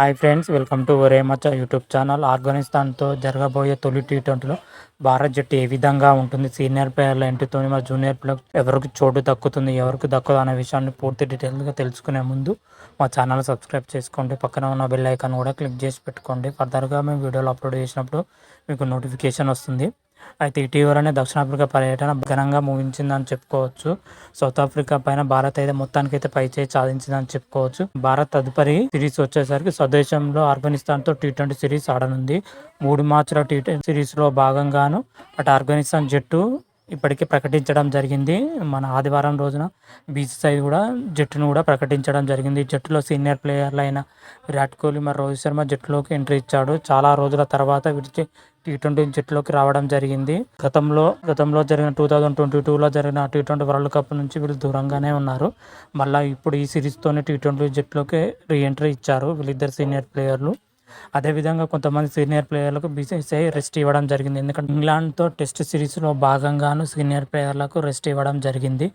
Hi friends welcome to ఒరేమచ్చ YouTube channel. ఆఫ్ఘనిస్తాన్తో జరగబోయే తొలి టీ ట్వంటీలో భారత్ జట్టు ఏ విధంగా ఉంటుంది? సీనియర్ ప్లేయర్ల ఎంటితో మరి జూనియర్ ప్లేయర్ ఎవరికి చోటు దక్కుతుంది ఎవరికి దక్కదు అనే విషయాన్ని పూర్తి డీటెయిల్గా తెలుసుకునే ముందు మా ఛానల్ సబ్స్క్రైబ్ చేసుకోండి. పక్కన ఉన్న బెల్ ఐకాన్ కూడా క్లిక్ చేసి పెట్టుకోండి. ఫర్దర్గా మేము వీడియోలు అప్లోడ్ చేసినప్పుడు మీకు నోటిఫికేషన్ వస్తుంది. అయితే ఇటీవలనే దక్షిణాఫ్రికా పర్యటన ఘనంగా ముగించిందని చెప్పుకోవచ్చు. సౌత్ ఆఫ్రికా పైన భారత్ అయితే మొత్తానికి అయితే పై చేయి సాధించిందని చెప్పుకోవచ్చు. భారత్ తదుపరి సిరీస్ వచ్చేసరికి స్వదేశంలో ఆఫ్ఘనిస్తాన్తో టీ ట్వంటీ సిరీస్ ఆడనుంది. మూడు మ్యాచ్ల టీ సిరీస్లో భాగంగాను అటు ఆఫ్ఘనిస్తాన్ జట్టు ఇప్పటికే ప్రకటించడం జరిగింది. మన ఆదివారం రోజున బీసీసీఐ కూడా జట్టును కూడా ప్రకటించడం జరిగింది. జట్టులో సీనియర్ ప్లేయర్లు అయిన విరాట్ కోహ్లీ మరి రోహిత్ శర్మ జట్టులోకి ఎంట్రీ ఇచ్చాడు. చాలా రోజుల తర్వాత విడిచి టీ ట్వంటీ జట్టులోకి రావడం జరిగింది. గతంలో గతంలో జరిగిన టూ థౌజండ్ ట్వంటీ టూలో జరిగిన టీ ట్వంటీ వరల్డ్ కప్ నుంచి వీళ్ళు దూరంగానే ఉన్నారు. మళ్ళీ ఇప్పుడు ఈ సిరీస్తోనే టీ ట్వంటీ జట్టులోకి రీ ఎంట్రీ ఇచ్చారు వీళ్ళిద్దరు సీనియర్ ప్లేయర్లు. అదేవిధంగా కొంతమంది సీనియర్ ప్లేయర్లకు బీసీసీఐ రెస్ట్ ఇవ్వడం జరిగింది. ఎందుకంటే ఇంగ్లాండ్తో టెస్ట్ సిరీస్లో భాగంగాను సీనియర్ ప్లేయర్లకు రెస్ట్ ఇవ్వడం జరిగింది.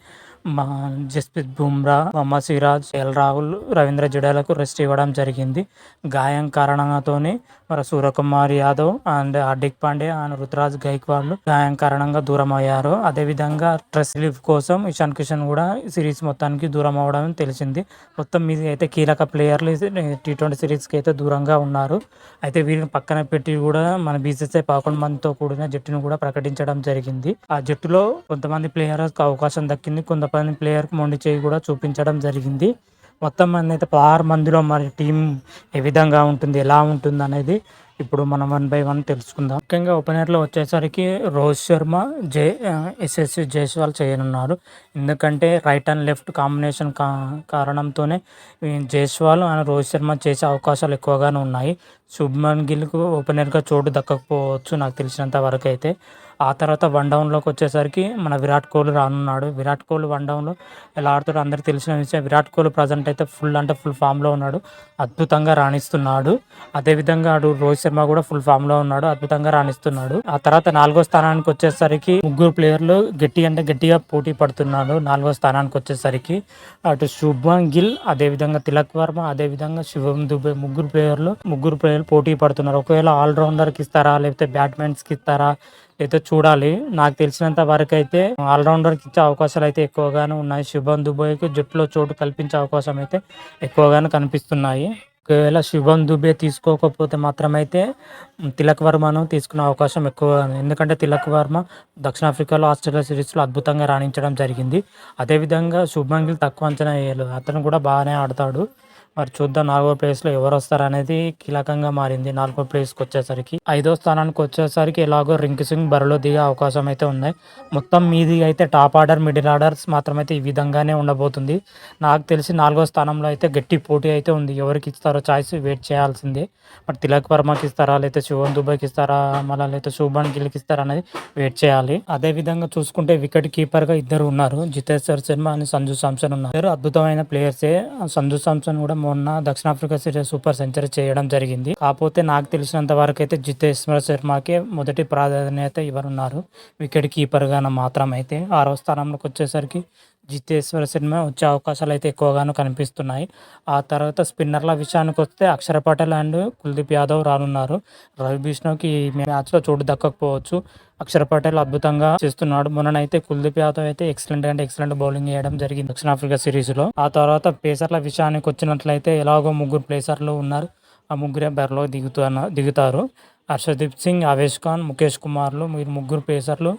మా జస్ప్రీత్ బుమ్రా మొహమ్మద్ సిరాజ్ ఎల్ రాహుల్ రవీంద్ర జడేలకు రెస్ట్ ఇవ్వడం జరిగింది. గాయం కారణంగాతోనే మరి సూర్యకుమార్ యాదవ్ అండ్ హార్దిక్ పాండే అండ్ రుతురాజ్ గైక్వాడ్ గాయం కారణంగా దూరం అయ్యారు అదేవిధంగా స్ట్రెస్ రిలీఫ్ కోసం ఇషాన్ కిషన్ కూడా సిరీస్ మొత్తానికి దూరం అవడం తెలిసింది. మొత్తం మీద అయితే కీలక ప్లేయర్లు టీ ట్వంటీ సిరీస్కి అయితే దూరంగా ఉన్నారు. అయితే వీరిని పక్కన పెట్టి కూడా మన బీసీసీఐ పదకొండు మందితో కూడిన జట్టును కూడా ప్రకటించడం జరిగింది. ఆ జట్టులో కొంతమంది ప్లేయర్స్కి అవకాశం దక్కింది. కొంతమంది ప్లేయర్కి మొండి చేయి కూడా చూపించడం జరిగింది. మొత్తం మంది అయితే పదహారు మందిలో మరి టీం ఏ విధంగా ఉంటుంది ఎలా ఉంటుంది అనేది ఇప్పుడు మనం వన్ బై వన్ తెలుసుకుందాం. ముఖ్యంగా ఓపెనర్లో వచ్చేసరికి రోహిత్ శర్మ జే ఎస్ఎస్ జైస్వాల్ చేయనున్నారు. ఎందుకంటే రైట్ అండ్ లెఫ్ట్ కాంబినేషన్ కా కారణంతోనే జైస్వాల్ అండ్ రోహిత్ శర్మ చేసే అవకాశాలు ఎక్కువగానే ఉన్నాయి. శుభ్మన్ గిల్కు ఓపెనర్గా చోటు దక్కకపోవచ్చు నాకు తెలిసినంత వరకు అయితే. ఆ తర్వాత వన్ డౌన్లోకి వచ్చేసరికి మన విరాట్ కోహ్లీ రానున్నాడు. విరాట్ కోహ్లీ వన్ డౌన్లో ఎలా ఆడుతాడో అందరికీ తెలిసిన విషయం విరాట్ కోహ్లీ ప్రజెంట్ అయితే ఫుల్ అంటే ఫుల్ ఫామ్లో ఉన్నాడు. అద్భుతంగా రాణిస్తున్నాడు. అదేవిధంగా అటు రోహిత్ శర్మ కూడా ఫుల్ ఫామ్లో ఉన్నాడు. అద్భుతంగా రాణిస్తున్నాడు. ఆ తర్వాత నాలుగో స్థానానికి వచ్చేసరికి ముగ్గురు ప్లేయర్లు గట్టి అంటే గట్టిగా పోటీ పడుతున్నాడు. నాలుగో స్థానానికి వచ్చేసరికి అటు శుభం గిల్ అదేవిధంగా తిలక్ వర్మ అదేవిధంగా శివం దుబే ముగ్గురు ప్లేయర్లు ముగ్గురు ప్లేయర్లు పోటీ పడుతున్నారు. ఒకవేళ ఆల్రౌండర్కి ఇస్తారా లేకపోతే బ్యాట్మెన్స్కి ఇస్తారా అయితే చూడాలి. నాకు తెలిసినంత వరకు అయితే ఆల్రౌండర్కి ఇచ్చే అవకాశాలు అయితే ఎక్కువగానే ఉన్నాయి. శుభం దుబాయ్కి జట్టులో చోటు కల్పించే అవకాశం అయితే ఎక్కువగానే కనిపిస్తున్నాయి. ఒకవేళ శుభం దుబే తీసుకోకపోతే మాత్రమైతే తిలక్ వర్మను తీసుకునే అవకాశం ఎక్కువ ఎందుకంటే తిలక్ వర్మ దక్షిణాఫ్రికాలో ఆస్ట్రేలియా సిరీస్లో అద్భుతంగా రాణించడం జరిగింది. అదేవిధంగా శుభ్మన్ గిల్ తక్కువ అంచనా వేయలేదు. అతను కూడా బాగానే ఆడతాడు. మరి చూద్దాం నాలుగో ప్లేస్లో ఎవరు వస్తారు అనేది కీలకంగా మారింది. నాలుగో ప్లేస్కి వచ్చేసరికి ఐదో స్థానానికి వచ్చేసరికి ఎలాగో రింక్ సింగ్ బరిలో దిగే అవకాశం అయితే ఉన్నాయి మొత్తం మీది అయితే టాప్ ఆర్డర్ మిడిల్ ఆర్డర్స్ మాత్రమైతే ఈ విధంగానే ఉండబోతుంది. నాకు తెలిసి నాలుగో స్థానంలో అయితే గట్టి పోటీ అయితే ఉంది. ఎవరికి ఇస్తారో చాయిస్ వెయిట్ చేయాల్సిందే. మరి తిలక్ వర్మకి ఇస్తారా లేకపోతే శివన్ దుబాయ్కి ఇస్తారా మళ్ళీ లేకపోతే శుభన్ గిల్కి ఇస్తారా అనేది వెయిట్ చేయాలి. అదే విధంగా చూసుకుంటే వికెట్ కీపర్గా ఇద్దరు ఉన్నారు. జితేశ్వర్ శర్మ అని సంజు సామ్సన్ ఉన్నారు. అద్భుతమైన ప్లేయర్సే సంజు సామ్సన్ కూడా మొన్న దక్షిణాఫ్రికా సిరీస్ సూపర్ సెంచరీ చేయడం జరిగింది. కాకపోతే నాకు తెలిసినంత వరకు అయితే జితేశ్వర శర్మకే మొదటి ప్రాధాన్యత ఇవ్వనున్నారు. వికెట్ కీపర్గా మాత్రం అయితే ఆరో స్థానంలోకి వచ్చేసరికి జితేశ్వర సినిమా వచ్చే అవకాశాలు అయితే ఎక్కువగాను కనిపిస్తున్నాయి. ఆ తర్వాత స్పిన్నర్ల విషయానికి వస్తే అక్షర పటేల్ అండ్ కుల్దీప్ యాదవ్ రానున్నారు. రవి బిష్ణుకి ఈ మ్యాచ్లో చోటు దక్కకపోవచ్చు. అక్షర పటేల్ అద్భుతంగా చేస్తున్నాడు. మొన్ననైతే కుల్దీప్ యాదవ్ అయితే ఎక్సలెంట్ అండ్ ఎక్సలెంట్ బౌలింగ్ వేయడం జరిగింది దక్షిణాఫ్రికా సిరీస్లో ఆ తర్వాత పేసర్ల విషయానికి వచ్చినట్లయితే ఎలాగో ముగ్గురు ప్లేసర్లు ఉన్నారు. ఆ ముగ్గురే బరిలో దిగుతున్న దిగుతారు. హర్షదీప్ సింగ్ అవేష్ ఖాన్ ముఖేష్ కుమార్లు మీరు ముగ్గురు పేసర్లు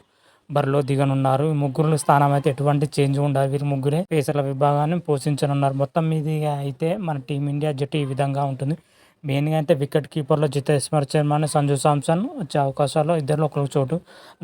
బరిలో దిగనున్నారు. ఈ ముగ్గురు స్థానం అయితే ఎటువంటి చేంజ్ ఉండదు. వీరు ముగ్గురే పేసర్ల విభాగాన్ని పోషించనున్నారు. మొత్తం మీద అయితే మన టీమిండియా జట్టు ఈ విధంగా ఉంటుంది. మెయిన్గా అయితే వికెట్ కీపర్లో జితేశ్వర్ శర్మ సంజు సామ్సన్ వచ్చే అవకాశాలు ఇద్దరు ఒకరికి చోటు.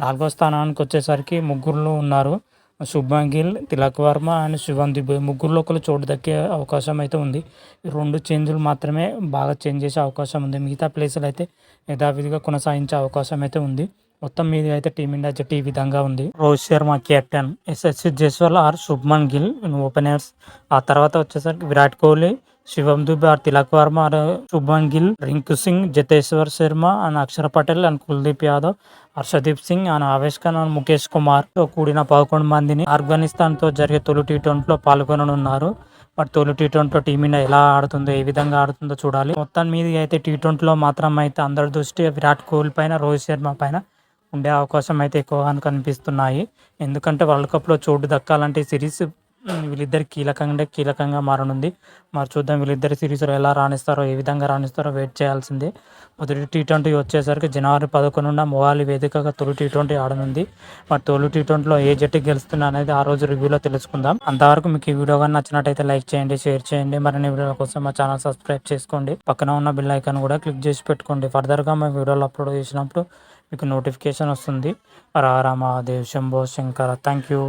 నాలుగో స్థానానికి వచ్చేసరికి ముగ్గురులో ఉన్నారు శుభం గిల్ తిలక్ వర్మ అండ్ శివన్ దుబే. ముగ్గురులో ఒకరు చోటు దక్కే అవకాశం అయితే ఉంది. ఈ రెండు చేంజ్లు మాత్రమే బాగా చేంజ్ చేసే అవకాశం ఉంది. మిగతా ప్లేసులు అయితే యథావిధిగా కొనసాగించే అవకాశం అయితే ఉంది. మొత్తం మీద అయితే టీమిండియా జట్టు ఈ విధంగా ఉంది. Rohit Sharma captain SSC Jaiswal or Shubman Gill openers ఆ తర్వాత వచ్చేసరికి Virat Kohli Shivam Dube or Tilak Varma or Shubman Gill Rinku Singh జతేశ్వర్ Sharma and Axar Patel and Kuldeep Yadav Arshdeep Singh and Avesh Khan and Mukesh Kumar. తో కూడిన పదకొండు మందిని ఆఫ్ఘనిస్తాన్తో జరిగే తొలి టీ ట్వంటీలో పాల్గొననున్నారు. మరి తొలి టీ ట్వంటీలో టీమిండియా ఎలా ఆడుతుందో ఏ విధంగా ఆడుతుందో చూడాలి. మొత్తం మీద అయితే టీ ట్వంటీలో మాత్రం అయితే అందరి దృష్టి విరాట్ కోహ్లీ పైన రోహిత్ శర్మ పైన. ఉండే అవకాశం అయితే ఎక్కువగా కనిపిస్తున్నాయి. ఎందుకంటే వరల్డ్ కప్లో చోటు దక్కాలంటే సిరీస్ వీళ్ళిద్దరు కీలకంగా కీలకంగా మారనుంది. మరి చూద్దాం వీళ్ళిద్దరు సిరీస్లో ఎలా రాణిస్తారో ఏ విధంగా రాణిస్తారో వెయిట్ చేయాల్సిందే. మొదటి టీ ట్వంటీ వచ్చేసరికి జనవరి పదకొండున మొహాలి వేదికగా తొలి టీ ట్వంటీ ఆడనుంది. మరి తొలి టీ ట్వంటీలో ఏ జట్టు గెలుస్తుంది అనేది ఆ రోజు రివ్యూలో తెలుసుకుందాం. అంతవరకు మీకు ఈ వీడియో కానీ నచ్చినట్టయితే లైక్ చేయండి షేర్ చేయండి. మరిన్ని వీడియోల కోసం మా ఛానల్ సబ్స్క్రైబ్ చేసుకోండి. పక్కన ఉన్న బిల్ ఐకాన్ కూడా క్లిక్ చేసి పెట్టుకోండి. ఫర్దర్గా మా వీడియోలు అప్లోడ్ చేసినప్పుడు మీకు నోటిఫికేషన్ వస్తుంది. రారా మహాదేవ్ శంభో శంకర. Thank you